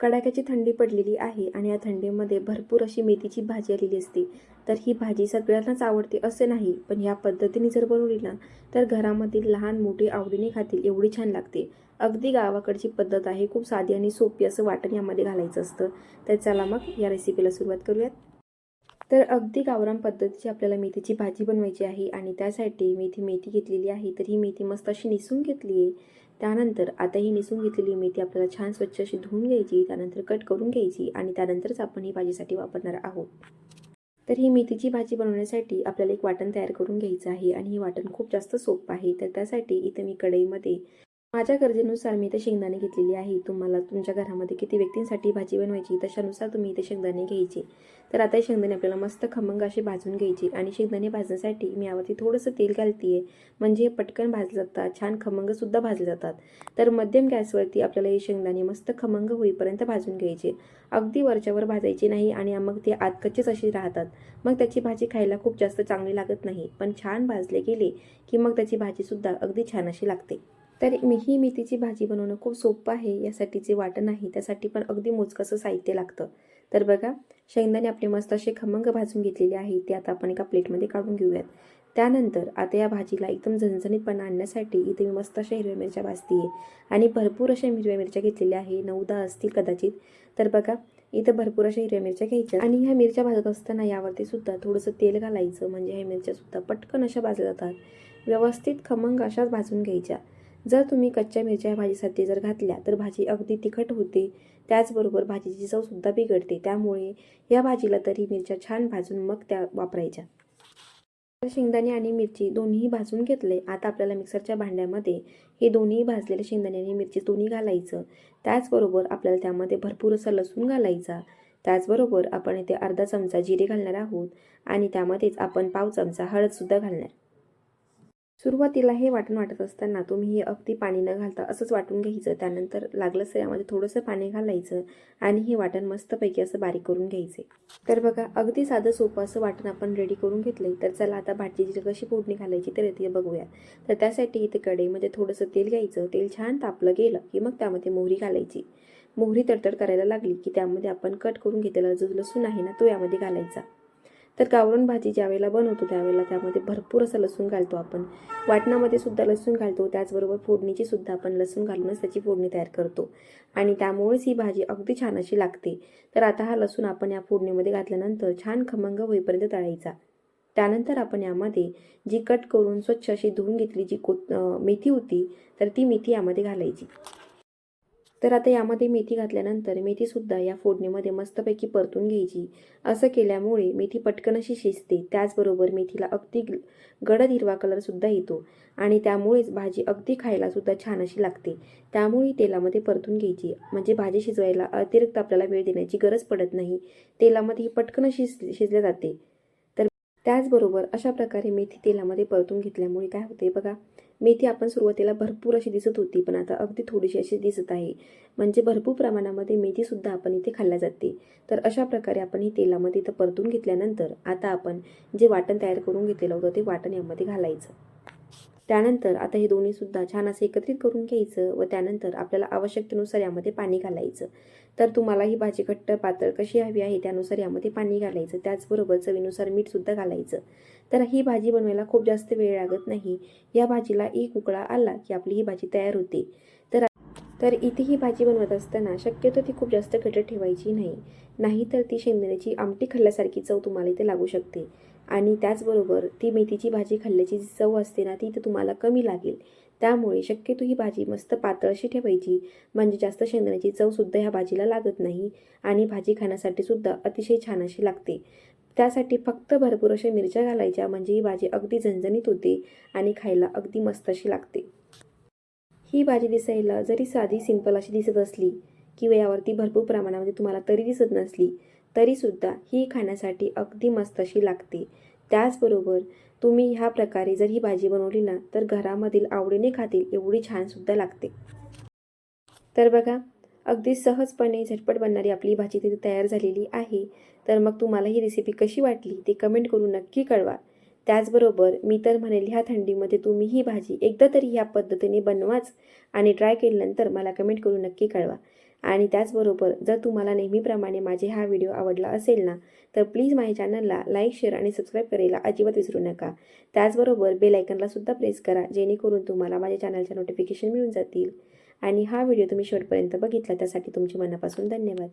कडाक्याची थंडी पडलेली आहे आणि या थंडीमध्ये भरपूर अशी मेथीची भाजी आलेली असते. तर ही भाजी सगळ्यांनाच आवडते असे नाही पण ह्या पद्धतीने जर बनवली ना तर घरामधील लहान मोठी आवडीने खातील एवढी छान लागते. अगदी गावाकडची पद्धत आहे खूप साधी आणि सोपी असं वाटण यामध्ये घालायचं असतं. तर चला मग या रेसिपीला सुरुवात करूयात. तर अगदी गावरान पद्धतीची आपल्याला मेथीची भाजी बनवायची आहे आणि त्यासाठी मेथी मेथी घेतलेली आहे. तर ही मेथी मस्त अशी निसून घेतली आहे त्यानंतर आता ही निसून घेतलेली मेथी आपल्याला छान स्वच्छ अशी धुवून घ्यायची त्यानंतर कट करून घ्यायची आणि त्यानंतरच आपण ही भाजीसाठी वापरणार आहोत. तर ही मेथीची भाजी बनवण्यासाठी आपल्याला एक वाटण तयार करून घ्यायचं आहे आणि हे वाटण खूप जास्त सोपं आहे. तर त्यासाठी इथे मी कढईमध्ये माझ्या गरजेनुसार मी इथे शेंगदाणे घेतलेली आहे. तुम्हाला तुमच्या घरामध्ये किती व्यक्तींसाठी भाजी बनवायची तशानुसार तुम्ही इथे शेंगदाणे घ्यायचे. तर आता हे शेंगदाणे आपल्याला मस्त खमंग असे भाजून घ्यायचे आणि शेंगदाणे भाजण्यासाठी मी यावरती थोडंसं तेल घालते आहे म्हणजे हे पटकन भाजले जातात छान खमंगसुद्धा भाजले जातात. तर मध्यम गॅसवरती आपल्याला हे शेंगदाणे मस्त खमंग होईपर्यंत भाजून घ्यायचे. अगदी वरच्यावर भाजायचे नाही आणि मग ते आत असे राहतात. मग त्याची भाजी खायला खूप जास्त चांगली लागत नाही पण छान भाजले गेले की मग त्याची भाजीसुद्धा अगदी छान अशी लागते. तर मी ही मेथीची भाजी बनवणं खूप सोपं आहे यासाठी जे वाटण आहे त्यासाठी पण अगदी मोजकंसं साहित्य लागतं. तर बघा शेंगदाणे आपले मस्त असे खमंग भाजून घेतलेले आहे ते आता आपण एका प्लेटमध्ये काढून घेऊयात. त्यानंतर आता या भाजीला एकदम झणझणीतपणा आणण्यासाठी इथे मी मस्त अशा हिरव्या मिरच्या भाजते आहे आणि भरपूर अशा हिरव्या मिरच्या घेतलेल्या आहे नऊ दहा असतील कदाचित. तर बघा इथं भरपूर अशा हिरव्या मिरच्या घ्यायच्या. आणि ह्या मिरच्या भाजत असताना यावरती सुद्धा थोडंसं तेल घालायचं म्हणजे ह्या मिरच्या सुद्धा पटकन अशा भाजल्या जातात. व्यवस्थित खमंग अशाच भाजून घ्यायच्या. जर तुम्ही कच्च्या मिरच्या भाजीसाठी जर घातल्या तर भाजी अगदी तिखट होते. त्याचबरोबर भाजीची चवसुद्धा बिघडते. त्यामुळे या भाजीला तरी मिरच्या छान भाजून मग त्या वापरायच्या. तर शेंगदाणे आणि मिरची दोन्ही भाजून घेतले. आता आपल्याला मिक्सरच्या भांड्यामध्ये हे दोन्ही भाजलेले शेंगदाणे आणि मिरची दोन्ही घालायचं. त्याचबरोबर आपल्याला त्यामध्ये भरपूर असा लसूण घालायचा. त्याचबरोबर आपण इथे अर्धा चमचा जिरे घालणार आहोत आणि त्यामध्येच आपण पाव चमचा हळदसुद्धा घालणार. सुरुवातीला हे वाटण वाटत असताना तुम्ही हे अगदी पाणी न घालता असंच वाटून घ्यायचं. त्यानंतर लागलंच यामध्ये थोडंसं पाणी घालायचं आणि हे वाटण मस्तपैकी असं बारीक करून घ्यायचे. तर बघा अगदी साधं सोपं असं वाटण आपण रेडी करून घेतलं तर चला आता भाजीची कशी फोडणी घालायची तर ते बघूया तर त्यासाठी इथे कढईमध्ये थोडंसं तेल घ्यायचं. तेल छान तापलं गेलं की मग त्यामध्ये मोहरी घालायची. मोहरी तडतड करायला लागली की त्यामध्ये आपण कट करून घेतलेला जो लसूण आहे ना तो यामध्ये घालायचा. तर गावरण भाजी ज्यावेळेला बनवतो त्यावेळेला त्यामध्ये भरपूर असं लसूण घालतो आपण. वाटणामध्ये सुद्धा लसूण घालतो त्याचबरोबर फोडणीची सुद्धा आपण लसूण घालूनच त्याची फोडणी तयार करतो. आणि त्यामुळेच ही भाजी अगदी छान अशी लागते. तर आता हा लसूण आपण या फोडणीमध्ये घातल्यानंतर छान खमंग होईपर्यंत तळायचा. त्यानंतर आपण यामध्ये जी कट करून स्वच्छ अशी धुवून घेतली जी को मेथी होती तर ती मेथी यामध्ये घालायची. तर आता यामध्ये मेथी घातल्यानंतर मेथीसुद्धा या फोडणीमध्ये मस्तपैकी परतून घ्यायची. असं केल्यामुळे मेथी पटकन अशी शिजते. त्याचबरोबर मेथीला अगदी गडद हिरवा कलरसुद्धा येतो आणि त्यामुळेच भाजी अगदी खायलासुद्धा छान अशी लागते. त्यामुळे तेलामध्ये परतून घ्यायची. म्हणजे भाजी शिजवायला अतिरिक्त आपल्याला वेळ देण्याची गरज पडत नाही. तेलामध्ये ही पटकन शिज शिजल्या जाते. तर त्याचबरोबर अशा प्रकारे मेथी तेलामध्ये परतून घेतल्यामुळे काय होते बघा मेथी आपण सुरुवातीला भरपूर अशी दिसत होती पण आता अगदी थोडीशी अशी दिसत आहे. म्हणजे भरपूर प्रमाणामध्ये मेथीसुद्धा आपण इथे खाल्ल्या जाते. तर अशा प्रकारे आपण ही तेलामध्ये इथं परतून घेतल्यानंतर आता आपण जे वाटण तयार करून घेतलेलं होतं ते वाटण यामध्ये घालायचं. त्यानंतर आता हे दोन्हीसुद्धा छान असं एकत्रित करून घ्यायचं व त्यानंतर आपल्याला आवश्यकतेनुसार यामध्ये पाणी घालायचं. तर तुम्हाला ही भाजी घट्ट पातळ कशी हवी आहे त्यानुसार यामध्ये पाणी घालायचं. त्याचबरोबर चवीनुसार मीठसुद्धा घालायचं. तर ही भाजी बनवायला खूप जास्त वेळ लागत नाही. या भाजीला एक उकळा आला की आपली ही भाजी तयार होते. तर तर इथे ही भाजी बनवत असताना शक्यतो ती खूप जास्त घट्ट ठेवायची नाही. नाहीतर ती शेंगदाण्याची आमटी खाल्ल्यासारखी चव तुम्हाला इथे लागू शकते. आणि त्याचबरोबर ती मेथीची भाजी खाल्ल्याची जी चव असते ना ती तर तुम्हाला कमी लागेल. त्यामुळे शक्यतो ही भाजी मस्त पातळ अशी ठेवायची. म्हणजे जास्त शेंगदाण्याची चवसुद्धा ह्या भाजीला लागत नाही आणि भाजी खाण्यासाठी सुद्धा अतिशय छान अशी लागते. त्यासाठी फक्त भरपूर अशा मिरच्या घालायच्या म्हणजे ही भाजी अगदी झणझणीत होते आणि खायला अगदी मस्त अशी लागते. ही भाजी दिसायला जरी साधी सिंपल अशी दिसत असली किंवा यावरती भरपूर प्रमाणामध्ये तुम्हाला तरी दिसत नसली तरीसुद्धा ही खाण्यासाठी अगदी मस्त अशी लागते. त्याचबरोबर तुम्ही ह्या प्रकारे जर ही भाजी बनवली ना तर घरामधील आवडीने खातील एवढी छानसुद्धा लागते. तर बघा अगदी सहजपणे झटपट बनणारी आपली भाजी तिथे तयार झालेली आहे. तर मग तुम्हाला ही रेसिपी कशी वाटली ते कमेंट करून नक्की कळवा. त्याचबरोबर मी तर म्हणेल ह्या थंडीमध्ये तुम्ही ही भाजी एकदा तरी ह्या पद्धतीने बनवाच आणि ट्राय केल्यानंतर मला कमेंट करून नक्की कळवा. आणि त्याचबरोबर जर तुम्हाला नेहमीप्रमाणे माझे हा व्हिडिओ आवडला असेल ना तर प्लीज माझ्या चॅनलला लाईक शेअर आणि सबस्क्राईब करायला अजिबात विसरू नका. त्याचबरोबर बेल आयकनला सुद्धा प्रेस करा जेणेकरून तुम्हाला माझ्या चॅनलच्या नोटिफिकेशन मिळून जातील. आणि हा व्हिडिओ तुम्ही शेवटपर्यंत बघितला त्यासाठी तुमचे मनापासून धन्यवाद.